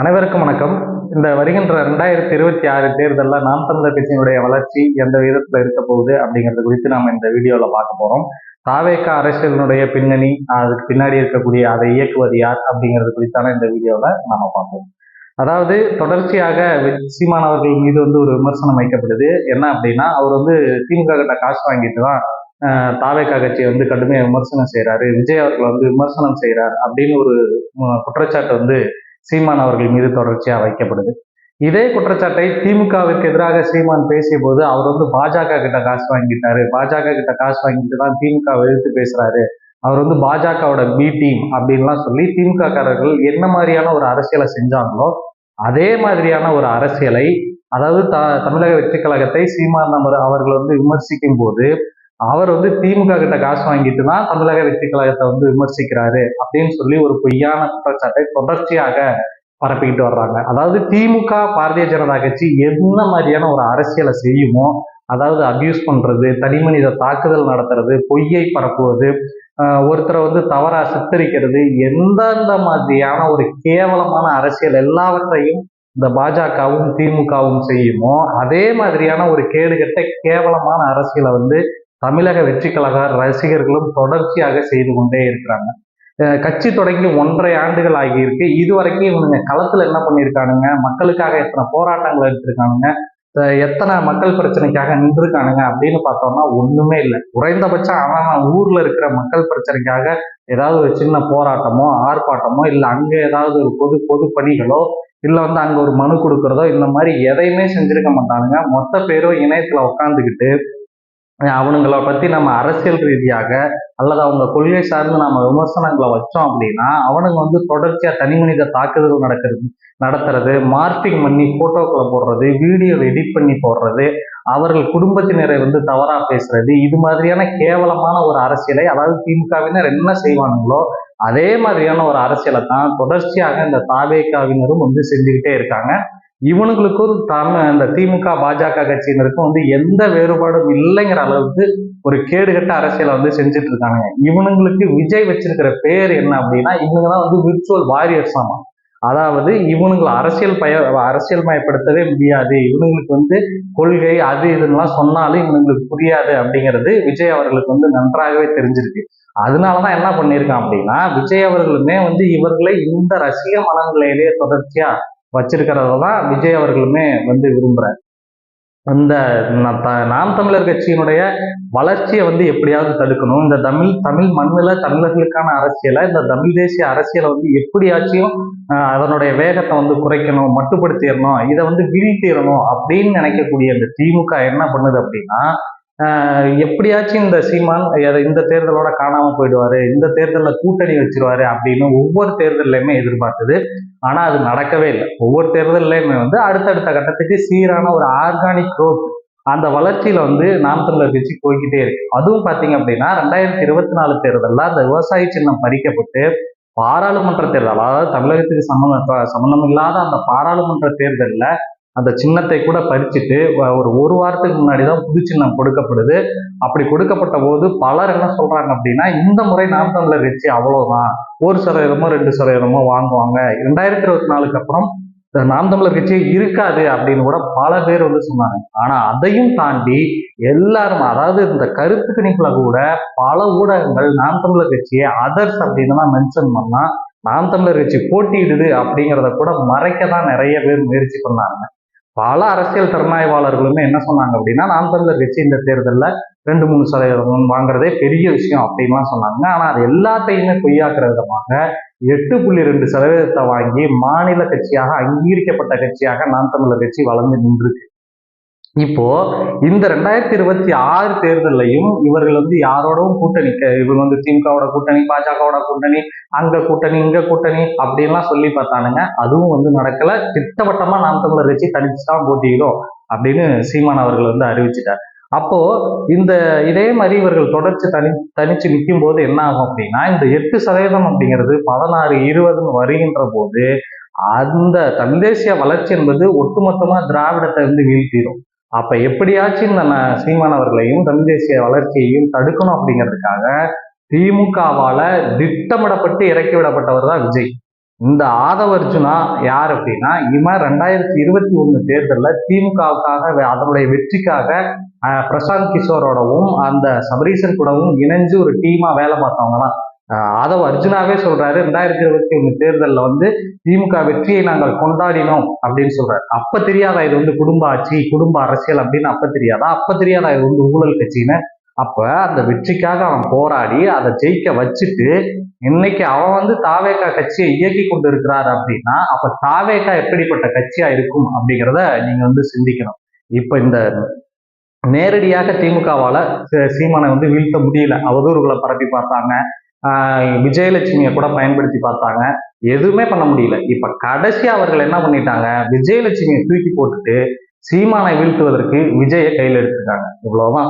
அனைவருக்கும் வணக்கம். இந்த வருகின்ற ரெண்டாயிரத்தி இருபத்தி ஆறு தேர்தலில் நாம் தமிழர் கட்சியினுடைய வளர்ச்சி எந்த விதத்தில் இருக்க போகுது அப்படிங்கிறது குறித்து நாம் இந்த வீடியோவில் பார்க்க போகிறோம் தாவேக்கா அரசியலினுடைய பின்னணி அதுக்கு பின்னாடி இருக்கக்கூடிய அதை இயக்குவது யார் அப்படிங்கிறது குறித்தான இந்த வீடியோவில் நாம் பார்ப்போம். அதாவது தொடர்ச்சியாக சீமானவர்கள் மீது வந்து ஒரு விமர்சனம் வைக்கப்படுது. என்ன அப்படின்னா அவர் வந்து திமுக கிட்ட காசு வாங்கிட்டு தான் தாவேக்கா கட்சியை வந்து கடுமையாக விமர்சனம் செய்கிறாரு விஜய் அவர்களை வந்து விமர்சனம் செய்கிறார் அப்படின்னு ஒரு குற்றச்சாட்டு வந்து சீமான் அவர்கள் மீது தொடர்ச்சியாக வைக்கப்படுது. இதே குற்றச்சாட்டை திமுகவிற்கு எதிராக சீமான் பேசிய போது அவர் வந்து பாஜக கிட்ட காசு வாங்கிட்டாரு. பாஜக கிட்ட காசு வாங்கிட்டு தான் திமுக எதிர்த்து பேசுறாரு. அவர் வந்து பாஜகவோட பி டீம் அப்படின்லாம் சொல்லி திமுக காரர்கள் என்ன மாதிரியான ஒரு அரசியலை செஞ்சாங்களோ அதே மாதிரியான ஒரு அரசியலை அதாவது த தமிழக வெற்றி கழகத்தை சீமான் நம்பர் அவர்கள் வந்து விமர்சிக்கும் போது அவர் வந்து திமுக கிட்ட காசு வாங்கிட்டு தான் தமிழக வெற்றி கழகத்தை வந்து விமர்சிக்கிறாரு அப்படின்னு சொல்லி ஒரு பொய்யான குற்றச்சாட்டை தொடர்ச்சியாக பரப்பிக்கிட்டு வர்றாங்க. அதாவது திமுக பாரதிய ஜனதா கட்சி என்ன மாதிரியான ஒரு அரசியலை செய்யுமோ அதாவது அபியூஸ் பண்றது தனி மனித தாக்குதல் நடத்துறது பொய்யை பரப்புவது ஒருத்தரை வந்து தவறா சித்தரிக்கிறது எந்தெந்த மாதிரியான ஒரு கேவலமான அரசியல் எல்லாவற்றையும் இந்த பாஜகவும் திமுகவும் செய்யுமோ அதே மாதிரியான ஒரு கேடுகட்ட கேவலமான அரசியலை வந்து தமிழக வெற்றி கழக ரசிகர்களும் தொடர்ச்சியாக செய்து கொண்டே இருக்கிறாங்க. கட்சி தொடங்கி ஒன்றரை ஆண்டுகள் ஆகியிருக்கு. இது வரைக்கும் இவனுங்க களத்துல என்ன பண்ணியிருக்கானுங்க? மக்களுக்காக எத்தனை போராட்டங்கள் எடுத்திருக்கானுங்க? எத்தனை மக்கள் பிரச்சனைக்காக நின்றுருக்கானுங்க அப்படின்னு பார்த்தோம்னா ஒண்ணுமே இல்லை. குறைந்தபட்சம் அவன் ஊர்ல இருக்கிற மக்கள் பிரச்சனைக்காக ஏதாவது ஒரு சின்ன போராட்டமோ ஆர்ப்பாட்டமோ இல்லை அங்க ஏதாவது ஒரு பொது பொது பணிகளோ இல்லை வந்து அங்க ஒரு மனு கொடுக்கறதோ இந்த மாதிரி எதையுமே செஞ்சிருக்க மாட்டானுங்க. மொத்த பேரும் இணையத்துல உட்காந்துக்கிட்டு அவனுங்களை பத்தி நம்ம அரசியல் ரீதியாக அல்லது அவங்க கொள்கை சார்ந்து நம்ம விமர்சனங்களை வச்சோம் அப்படின்னா அவனுங்க வந்து தொடர்ச்சியா தனி மனித தாக்குதல் நடக்கிறது நடத்துறது மார்க்கிங் பண்ணி போட்டோக்களை போடுறது வீடியோ எடிட் பண்ணி போடுறது அவர்கள் குடும்பத்தினரை வந்து தவறா பேசுறது இது மாதிரியான கேவலமான ஒரு அரசியலை அதாவது திமுகவினர் என்ன செய்வானுங்களோ அதே மாதிரியான ஒரு அரசியலை தான் தொடர்ச்சியாக இந்த தாவேக்காவினரும் வந்து செஞ்சுக்கிட்டே இருக்காங்க. இவனுங்களுக்கும் தமிழ் இந்த திமுக பாஜக கட்சியினருக்கும் வந்து எந்த வேறுபாடும் இல்லைங்கிற அளவுக்கு ஒரு கேடுகட்ட அரசியலை வந்து செஞ்சுட்டு இருக்காங்க இவனுங்களுக்கு விஜய் வச்சிருக்கிற பேர் என்ன அப்படின்னா இவங்க தான் வந்து விர்ச்சுவல் வாரியர்ஸ் ஆமா. அதாவது இவனுங்களை அரசியல் பய அரசியல் மயப்படுத்தவே முடியாது. இவனுங்களுக்கு வந்து கொள்கை அது இதுன்னெலாம் சொன்னாலும் இவனுங்களுக்கு புரியாது அப்படிங்கிறது விஜய் அவர்களுக்கு வந்து நன்றாகவே தெரிஞ்சிருக்கு. அதனாலதான் என்ன பண்ணியிருக்கான் அப்படின்னா விஜய் அவர்களுமே வந்து இவர்களை இந்த ரசிக மனநிலையிலேயே தொடர்ச்சியா வச்சிருக்கிறத தான் விஜய் அவர்களுமே வந்து விரும்புகிறேன் அந்த நாம் தமிழர் கட்சியினுடைய வளர்ச்சியை வந்து எப்படியாவது தடுக்கணும். இந்த தமிழ் தமிழ் மண்ணில் தமிழர்களுக்கான அரசியலை இந்த தமிழ் தேசிய அரசியலை வந்து எப்படியாச்சும் அதனுடைய வேகத்தை வந்து குறைக்கணும் மட்டுப்படுத்திடணும் இதை வந்து வீழ்த்திடணும் அப்படின்னு நினைக்கக்கூடிய இந்த திமுக என்ன பண்ணுது அப்படின்னா எப்படியாச்சும் இந்த சீமான் இந்த தேர்தலோட காணாம போயிடுவாரு இந்த தேர்தலில் கூட்டணி வச்சிருவாரு அப்படின்னு ஒவ்வொரு தேர்தலையுமே எதிர்பார்த்தது. ஆனா அது நடக்கவே இல்லை. ஒவ்வொரு தேர்தல்லையுமே வந்து அடுத்தடுத்த கட்டத்துக்கு சீரான ஒரு ஆர்கானிக் க்ரோத் அந்த வளர்ச்சியில வந்து நாம் தமிழர் கட்சி போய்கிட்டே இருக்கு. அதுவும் பாத்தீங்க அப்படின்னா ரெண்டாயிரத்தி இருபத்தி நாலு தேர்தலில் அந்த விவசாய சின்னம் பறிக்கப்பட்டு பாராளுமன்ற தேர்தல் அதாவது தமிழகத்துக்கு சம்மந்தம் சம்பந்தம் இல்லாத அந்த பாராளுமன்ற தேர்தலில் அந்த சின்னத்தை கூட பறிச்சுட்டு ஒரு ஒரு வாரத்துக்கு முன்னாடி தான் புது சின்னம் கொடுக்கப்படுது. அப்படி கொடுக்கப்பட்ட போது பலர் என்ன சொல்றாங்க அப்படின்னா இந்த முறை நாம் தமிழர் கட்சி அவ்வளவுதான். ஒரு சதவீதமோ ரெண்டு சதவீதமோ வாங்குவாங்க. ரெண்டாயிரத்தி இருபத்தி நாலுக்கு அப்புறம் நாம் தமிழர் கட்சி இருக்காது அப்படின்னு கூட பல பேர் வந்து சொன்னாங்க. ஆனா அதையும் தாண்டி எல்லாரும் அதாவது இந்த கருத்து கணிப்புல கூட பல ஊடகங்கள் நாம் தமிழர் கட்சியை அதர்ஸ் அப்படின்னு மென்ஷன் பண்ணா நாம் தமிழர் கட்சி போட்டியிடுது அப்படிங்கிறத கூட மறைக்க தான் நிறைய பேர் முயற்சி பண்ணாங்க. பல அரசியல் திறனாய்வாளர்களுமே என்ன சொன்னாங்க அப்படின்னா நாம் தமிழர் கட்சி இந்த தேர்தலில் ரெண்டு மூணு சதவீதம் வாங்குறதே பெரிய விஷயம் அப்படின்லாம் சொன்னாங்க. ஆனால் அது எல்லாத்தையுமே பொய்யாக்குற விதமாக எட்டு புள்ளி ரெண்டு சதவீதத்தை வாங்கி மாநில கட்சியாக அங்கீகரிக்கப்பட்ட கட்சியாக நாம் தமிழர் கட்சி வளர்ந்து நின்றுருக்கு. இப்போ இந்த ரெண்டாயிரத்தி இருபத்தி ஆறு தேர்தலையும் இவர்கள் வந்து யாரோடவும் கூட்டணி இவங்க வந்து திமுகவோட கூட்டணி பாஜகவோட கூட்டணி அங்க கூட்டணி இங்க கூட்டணி அப்படின்லாம் சொல்லி பார்த்தானுங்க. அதுவும் வந்து நடக்கல. திட்டவட்டமா நாம் தமிழர் கட்சி தனிச்சுதான் போட்டியிடும் அப்படின்னு சீமான் அவர்கள் வந்து அறிவிச்சிட்டார். அப்போ இந்த இதே மாதிரி இவர்கள் தொடர்ச்சி தனி தனிச்சு நிற்கும் போது என்ன ஆகும் அப்படின்னா இந்த எட்டு சதவீதம் அப்படிங்கிறது பதினாறு இருபதுன்னு வருகின்ற போது அந்த தமிழ் தேசிய வளர்ச்சி என்பது ஒட்டுமொத்தமா திராவிடத்தை வந்து வீழ்த்திடும் அப்ப எப்படியாச்சும் இந்த சீமானவர்களையும் தமிழ் தேசிய வளர்ச்சியையும் தடுக்கணும் அப்படிங்கிறதுக்காக திமுகவால திட்டமிடப்பட்டு இறக்கி விடப்பட்டவர் தான் விஜய். இந்த ஆதவர்ஜுனா யார் அப்படின்னா இவன் ரெண்டாயிரத்தி இருபத்தி ஒண்ணு தேர்தலில் திமுகவுக்காக அதனுடைய வெற்றிக்காக பிரசாந்த் கிஷோரோடவும் அந்த சபரீசன் கூடவும் இணைஞ்சு ஒரு டீமா வேலை பார்த்தவங்க தான் ஆதவ அர்ஜுனாவே சொல்றாரு ரெண்டாயிரத்தி இருபத்தி ஒண்ணு தேர்தலில் வந்து திமுக வெற்றியை நாங்கள் கொண்டாடினோம் அப்படின்னு சொல்றாரு. அப்ப தெரியாதா இது வந்து குடும்ப ஆட்சி குடும்ப அரசியல் அப்படின்னு அப்ப தெரியாதா? அப்ப தெரியாதா இது வந்து ஊழல் கட்சின்னு? அப்ப அந்த வெற்றிக்காக அவன் போராடி அதை ஜெயிக்க வச்சுட்டு இன்னைக்கு அவன் வந்து தாவேக்கா கட்சியை இயக்கி கொண்டு இருக்கிறாரு அப்படின்னா அப்ப தாவேக்கா எப்படிப்பட்ட கட்சியா இருக்கும் அப்படிங்கிறத நீங்க வந்து சிந்திக்கணும். இப்ப இந்த நேரடியாக திமுகவால சீமானை வந்து வீழ்த்த முடியல. அவதூறுகளை பரப்பி பார்த்தாங்க. விஜயலட்சுமியை கூட பயன்படுத்தி பார்த்தாங்க. எதுவுமே பண்ண முடியல. இப்ப கடைசி அவர்கள் என்ன பண்ணிட்டாங்க? விஜயலட்சுமியை தூக்கி போட்டுட்டு சீமானை வீழ்த்துவதற்கு விஜயை கையில் எடுத்திருக்காங்க. இவ்வளவுதான்.